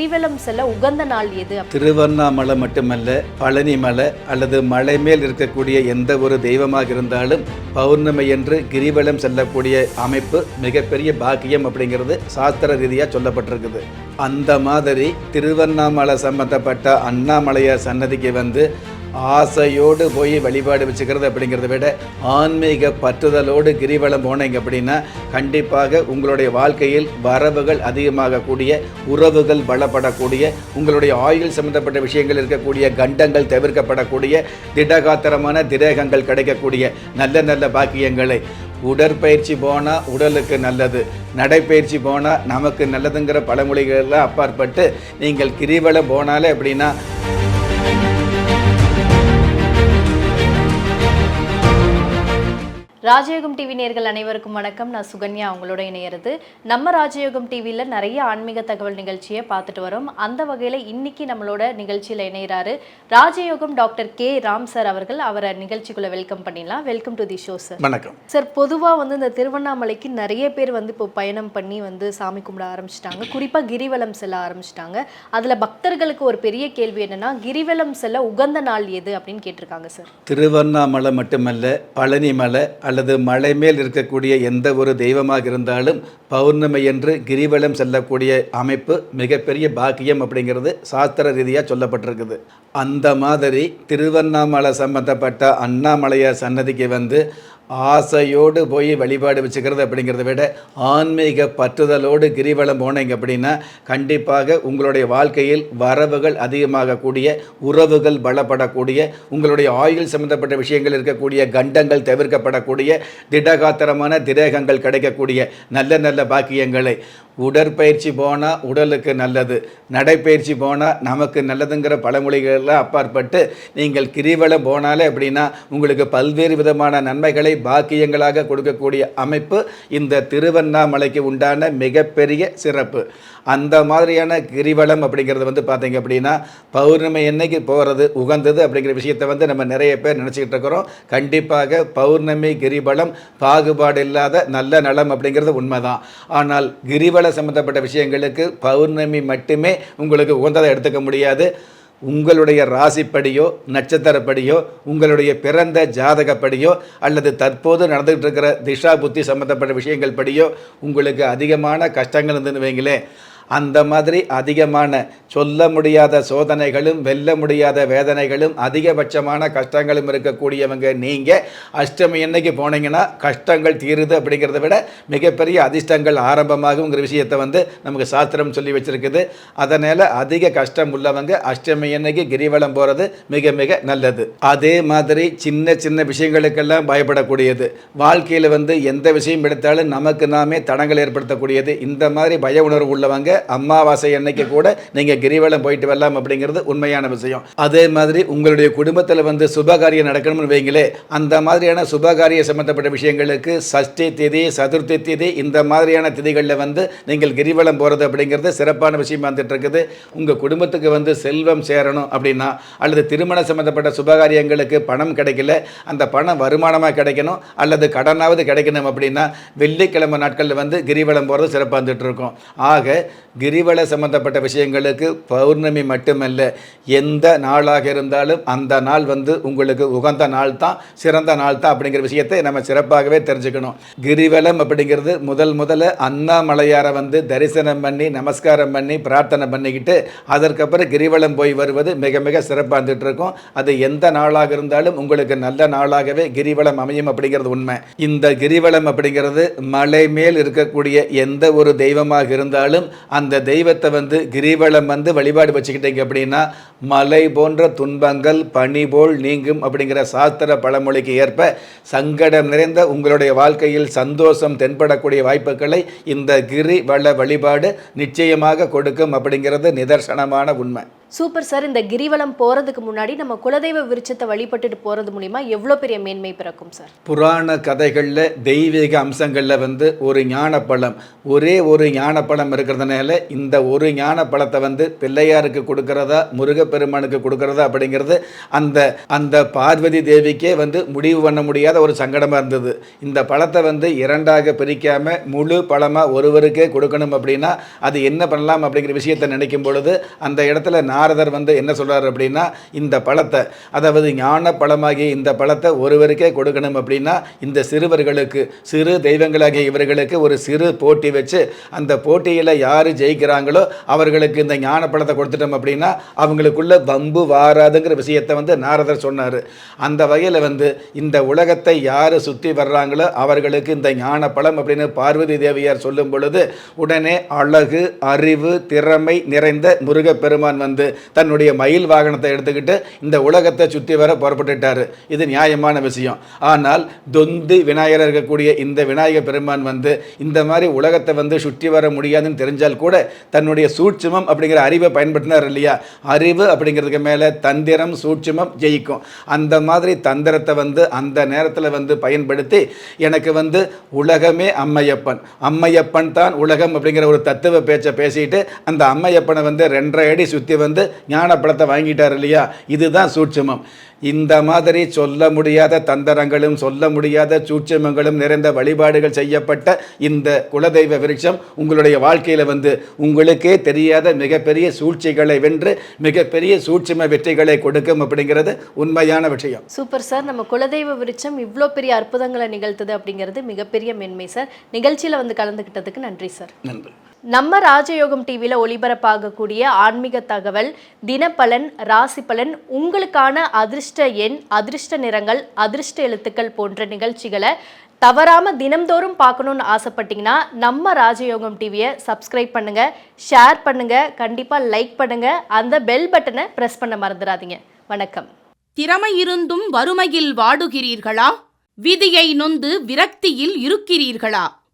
கிரிவலம் செல்ல உகந்த நாள் எது திருவண்ணாமலை மட்டுமல்ல பழனி மலை அல்லது மலை மேல் இருக்கக்கூடிய எந்த ஒரு தெய்வமாக இருந்தாலும் பௌர்ணமி என்று கிரிவலம் செல்லக்கூடிய அமைப்பு மிகப்பெரிய பாக்கியம் அப்படிங்கிறது சாஸ்திர ரீதியாக சொல்லப்பட்டிருக்குது. அந்த மாதிரி திருவண்ணாமலை சம்பந்தப்பட்ட அண்ணாமலையார் சன்னதிக்கு வந்து ஆசையோடு போய் வழிபாடு வச்சுக்கிறது அப்படிங்கிறத விட ஆன்மீக பற்றுதலோடு கிரிவலம் போனீங்க அப்படின்னா கண்டிப்பாக உங்களுடைய வாழ்க்கையில் வரவுகள் அதிகமாகக்கூடிய உறவுகள் பலப்படக்கூடிய உங்களுடைய ஆயுள் சம்பந்தப்பட்ட விஷயங்கள் இருக்கக்கூடிய கண்டங்கள் தவிர்க்கப்படக்கூடிய திடகாத்திரமான திரேகங்கள் கிடைக்கக்கூடிய நல்ல நல்ல பாக்கியங்களை. உடற்பயிற்சி போனால் உடலுக்கு நல்லது நடைப்பயிற்சி போனால் நமக்கு நல்லதுங்கிற பழமொழிகளெல்லாம் அப்பாற்பட்டு நீங்கள் கிரிவலம் போனாலே அப்படின்னா ராஜயோகம் டிவி நேர்கள் அனைவருக்கும் வணக்கம். நான் சுகன்யா அவங்களோட இணையிறது. நம்ம ராஜயோகம் டிவியில் நிறைய ஆன்மீக தகவல் நிகழ்ச்சியை பார்த்துட்டு வரோம். அந்த வகையில் இன்னைக்கு நம்மளோட நிகழ்ச்சியில் இணைகிறாரு ராஜயோகம் டாக்டர் கே. ராம் சார் அவர்கள். அவரை நிகழ்ச்சிக்குள்ள வெல்கம் பண்ணிடலாம். Welcome to the show sir. வணக்கம். சார் பொதுவாக வந்து இந்த திருவண்ணாமலைக்கு நிறைய பேர் வந்து இப்போ பயணம் பண்ணி வந்து சாமி கும்பிட ஆரம்பிச்சிட்டாங்க. குறிப்பாக கிரிவலம் செல்ல ஆரம்பிச்சிட்டாங்க. அதில் பக்தர்களுக்கு ஒரு பெரிய கேள்வி என்னன்னா கிரிவலம் செல்ல உகந்த நாள் எது அப்படின்னு கேட்டிருக்காங்க சார். திருவண்ணாமலை மட்டுமல்ல பழனி மலை அல்லது மலை மேல் இருக்கக்கூடிய எந்த ஒரு தெய்வமாக இருந்தாலும் பௌர்ணமி என்று கிரிவலம் செல்லக்கூடிய அமைப்பு மிகப்பெரிய பாக்கியம் அப்படிங்கிறது சாஸ்திர ரீதியாக சொல்லப்பட்டிருக்குது. அந்த மாதிரி திருவண்ணாமலை சம்பந்தப்பட்ட அண்ணாமலையார் சன்னதிக்கு வந்து ஆசையோடு போய் வழிபாடு வச்சுக்கிறது அப்படிங்கிறத விட ஆன்மீக பற்றுதலோடு கிரிவலம் போனீங்க அப்படின்னா கண்டிப்பாக உங்களுடைய வாழ்க்கையில் வரவுகள் அதிகமாகக்கூடிய உறவுகள் பலப்படக்கூடிய உங்களுடைய ஆயுள் சம்பந்தப்பட்ட விஷயங்கள் இருக்கக்கூடிய கண்டங்கள் தவிர்க்கப்படக்கூடிய திடகாத்திரமான திரேகங்கள் கிடைக்கக்கூடிய நல்ல நல்ல பாக்கியங்களை உடற்பயிற்சி போனால் உடலுக்கு நல்லது நடைப்பயிற்சி போனால் நமக்கு நல்லதுங்கிற பழமொழிகளெல்லாம் அப்பாற்பட்டு நீங்கள் கிரிவலம் போனாலே அப்படின்னா உங்களுக்கு பல்வேறு விதமான நன்மைகளை பாக்கியங்களாக கொடுக்கக்கூடிய அமைப்பு இந்த திருவண்ணாமலைக்கு உண்டான மிகப்பெரிய சிறப்பு. அந்த மாதிரியான கிரிவலம் அப்படிங்கிறது வந்து பார்த்தீங்க அப்படின்னா பௌர்ணமி என்னைக்கு போகிறது உகந்தது அப்படிங்கிற விஷயத்தை வந்து நம்ம நிறைய பேர் நினச்சிக்கிட்டு இருக்கிறோம். கண்டிப்பாக பௌர்ணமி கிரிவலம் பாகுபாடு இல்லாத நல்ல நலம் அப்படிங்கிறது உண்மைதான். ஆனால் கிரிவல சம்பந்தப்பட்ட விஷயங்களுக்கு பௌர்ணமி மட்டுமே உங்களுக்கு உகந்ததை எடுத்துக்க முடியாது. உங்களுடைய ராசிப்படியோ நட்சத்திரப்படியோ உங்களுடைய பிறந்த ஜாதகப்படியோ அல்லது தற்போது நடந்துகிட்டு இருக்கிற திஷா புத்தி சம்மந்தப்பட்ட விஷயங்கள் படியோ உங்களுக்கு அதிகமான கஷ்டங்கள் இருந்துன்னு வைங்களேன். அந்த மாதிரி அதிகமான சொல்ல முடியாத சோதனைகளும் வெல்ல முடியாத வேதனைகளும் அதிகபட்சமான கஷ்டங்களும் இருக்கக்கூடியவங்க நீங்கள் அஷ்டமி என்னைக்கு போனீங்கன்னா கஷ்டங்கள் தீருது அப்படிங்கிறத விட மிகப்பெரிய அதிர்ஷ்டங்கள் ஆரம்பமாகுங்கிற விஷயத்தை வந்து நமக்கு சாஸ்திரம் சொல்லி வச்சுருக்குது. அதனால் அதிக கஷ்டம் உள்ளவங்க அஷ்டமி என்னைக்கு கிரிவலம் போகிறது மிக மிக நல்லது. அதே மாதிரி சின்ன சின்ன விஷயங்களுக்கெல்லாம் பயப்படக்கூடியது. வாழ்க்கையில் வந்து எந்த விஷயம் எடுத்தாலும் நமக்கு நாமே தடங்கள் ஏற்படுத்தக்கூடியது. இந்த மாதிரி பய உணர்வு உள்ளவங்க அமாவாசை அன்னைக்கு கூட நீங்கள் கிரிவலம் போயிட்டு வரலாம் அப்படிங்கிறது உண்மையான விஷயம். அதே மாதிரி உங்களுடைய குடும்பத்தில் வந்து சுபகாரியம் நடக்கணும்னு வைங்களே அந்த மாதிரியான சுபகாரிய சம்பந்தப்பட்ட விஷயங்களுக்கு சஷ்டி திதி சதுர்த்தி திதி இந்த மாதிரியான திதிகளில் வந்து நீங்கள் கிரிவலம் போகிறது அப்படிங்கிறது சிறப்பான விஷயமா வந்துட்டு இருக்குது உங்கள் குடும்பத்துக்கு வந்து செல்வம் சேரணும் அப்படின்னா அல்லது திருமண சம்பந்தப்பட்ட சுபகாரியங்களுக்கு பணம் கிடைக்கல அந்த பணம் வருமானமாக கிடைக்கணும் அல்லது கடனாவது கிடைக்கணும் அப்படின்னா வெள்ளிக்கிழமை நாட்களில் வந்து கிரிவலம் போகிறது சிறப்பாக வந்துட்டு இருக்கும் ஆக கிரிவல சம்பந்தப்பட்ட விஷயங்களுக்கு பௌர்ணமி மட்டுமல்ல எந்த நாளாக இருந்தாலும் அந்த நாள் வந்து உங்களுக்கு உகந்த நாள் தான் சிறந்த நாள் தான் அப்படிங்கிற விஷயத்தை நம்ம சிறப்பாகவே தெரிஞ்சுக்கணும். கிரிவலம் அப்படிங்கிறது முதல் முதல்ல அண்ணாமலையாரை வந்து தரிசனம் பண்ணி நமஸ்காரம் பண்ணி பிரார்த்தனை பண்ணிக்கிட்டு அதற்கப்புறம் கிரிவலம் போய் வருவது மிக மிக சிறப்பாக இருந்துட்டு இருக்கும் அது எந்த நாளாக இருந்தாலும் உங்களுக்கு நல்ல நாளாகவே கிரிவலம் அமையும் அப்படிங்கிறது உண்மை. இந்த கிரிவலம் அப்படிங்கிறது மலை மேல் இருக்கக்கூடிய எந்த ஒரு தெய்வமாக இருந்தாலும் அந்த தெய்வத்தை வந்து கிரிவலம் வந்து வழிபாடு வச்சுக்கிட்டீங்க அப்படின்னா மலை போன்ற துன்பங்கள் பனி போல் நீங்கும் அப்படிங்கிற சாஸ்திர பழமொழிக்கு ஏற்ப சங்கடம் நிறைந்த உங்களுடைய வாழ்க்கையில் சந்தோஷம் தென்படக்கூடிய வாய்ப்புகளை இந்த கிரிவள வழிபாடு நிச்சயமாக கொடுக்கும் அப்படிங்கிறது நிதர்சனமான உண்மை. சூப்பர் சார் இந்த கிரிவலம் போகிறதுக்கு முன்னாடி நம்ம குலதெய்வ விருட்சத்தை வழிபட்டுட்டு போகிறது மூலிமா எவ்வளோ பெரிய மேன்மை பிறக்கும் சார்? புராண கதைகளில் தெய்வீக அம்சங்களில் வந்து ஒரு ஞானப்பழம் ஒரே ஒரு ஞானப்பழம் இருக்கிறதுனால இந்த ஒரு ஞானப்பழத்தை வந்து பிள்ளையாருக்கு கொடுக்கறதா முருகப்பெருமானுக்கு கொடுக்கறதா அப்படிங்கிறது அந்த அந்த பார்வதி தேவிக்கே வந்து முடிவு பண்ண முடியாத ஒரு சங்கடமாக இருந்தது. இந்த பழத்தை வந்து இரண்டாக பிரிக்காமல் முழு பழமாக ஒருவருக்கே கொடுக்கணும் அப்படின்னா அது என்ன பண்ணலாம் அப்படிங்கிற விஷயத்தை நினைக்கும் பொழுது அந்த இடத்துல நான் நாரதர் வந்து என்ன சொல்கிறார் அப்படின்னா இந்த பழத்தை அதாவது ஞான பழமாகிய இந்த பழத்தை ஒருவருக்கே கொடுக்கணும் அப்படின்னா இந்த சிறுவர்களுக்கு சிறு தெய்வங்களாகிய இவர்களுக்கு ஒரு சிறு போட்டி வச்சு அந்த போட்டியில் யார் ஜெயிக்கிறாங்களோ அவர்களுக்கு இந்த ஞான பழத்தை கொடுத்துட்டோம் அப்படின்னா அவங்களுக்குள்ள வம்பு வாராதுங்கிற விஷயத்தை வந்து நாரதர் சொன்னார். அந்த வகையில் வந்து இந்த உலகத்தை யார் சுற்றி வர்றாங்களோ அவர்களுக்கு இந்த ஞான பழம் அப்படின்னு பார்வதி தேவியார் சொல்லும் பொழுது உடனே அழகு அறிவு திறமை நிறைந்த முருகப்பெருமான் வந்து தன்னுடைய மயில் வாகனத்தை எடுத்துக்கிட்டு இந்த உலகத்தை சுற்றி வர புறப்பட்டுட்டார். இது நியாயமான விஷயம். ஆனால் தொந்தி விநாயகர் இருக்கக்கூடிய இந்த விநாயகர் பெருமான் வந்து இந்த மாதிரி உலகத்தை வந்து சுற்றி வர முடியாதுன்னு தெரிஞ்சால் கூட தன்னுடைய சூட்சுமம் அப்படிங்கிற அறிவை பயன்படுத்தினார் இல்லையா? அறிவு அப்படிங்கிறதுக்கு மேலே தந்திரம் சூட்சுமம் ஜெயிக்கும். அந்த மாதிரி தந்திரத்தை வந்து அந்த நேரத்தில் வந்து பயன்படுத்தி எனக்கு வந்து உலகமே அம்மையப்பன். அம்மையப்பன் தான் உலகம் அப்படிங்கிற ஒரு தத்துவ பேச்சை பேசிட்டு அந்த அம்மையப்பனை வந்து ரெண்டரை அடி சுற்றி வந்து ஞானப்பழத்தை வாங்கிட்டார் இல்லையா? இதுதான் சூட்சுமம். இந்த மாதிரி சொல்ல முடியாத தந்திரங்களும் சொல்ல முடியாத சூட்சுமங்களும் நிறைந்த வழிபாடுகள் செய்யப்பட்ட இந்த குலதெய்வ விருட்சம் உங்களுடைய வாழ்க்கையில் வந்து உங்களுக்கே தெரியாத மிகப்பெரிய சூழ்ச்சிகளை வென்று மிகப்பெரிய சூட்சும வெற்றிகளை கொடுக்கும் அப்படிங்கிறது உண்மையான விஷயம். Super sir. நம்ம குலதெய்வ விருட்சம் இவ்வளோ பெரிய அற்புதங்களை நிகழ்த்துது அப்படிங்கிறது மிகப்பெரிய மேன்மை சார். நிகழ்ச்சியில் வந்து கலந்துக்கிட்டதுக்கு நன்றி சார். நன்றி. நம்ம ராஜயோகம் டிவியில் ஒளிபரப்பாகக்கூடிய ஆன்மீக தகவல் தினப்பலன் ராசி பலன் உங்களுக்கான அதிர்ஷ்ட எண் அதிர்ஷ்ட நிறங்கள் அதிர்ஷ்ட எழுத்துக்கள் போன்ற நிகழ்ச்சிகளை தவறாமல் தினம்தோறும் பார்க்கணும்னு ஆசைப்பட்டீங்கன்னா நம்ம ராஜயோகம் டிவியை சப்ஸ்கிரைப் பண்ணுங்கள் ஷேர் பண்ணுங்கள் கண்டிப்பாக லைக் பண்ணுங்கள் அந்த பெல் பட்டனை ப்ரெஸ் பண்ண மறந்துடாதீங்க. வணக்கம். திறமை இருந்தும் வறுமையில் வாடுகிறீர்களா? விதியை நொந்து விரக்தியில் இருக்கிறீர்களா?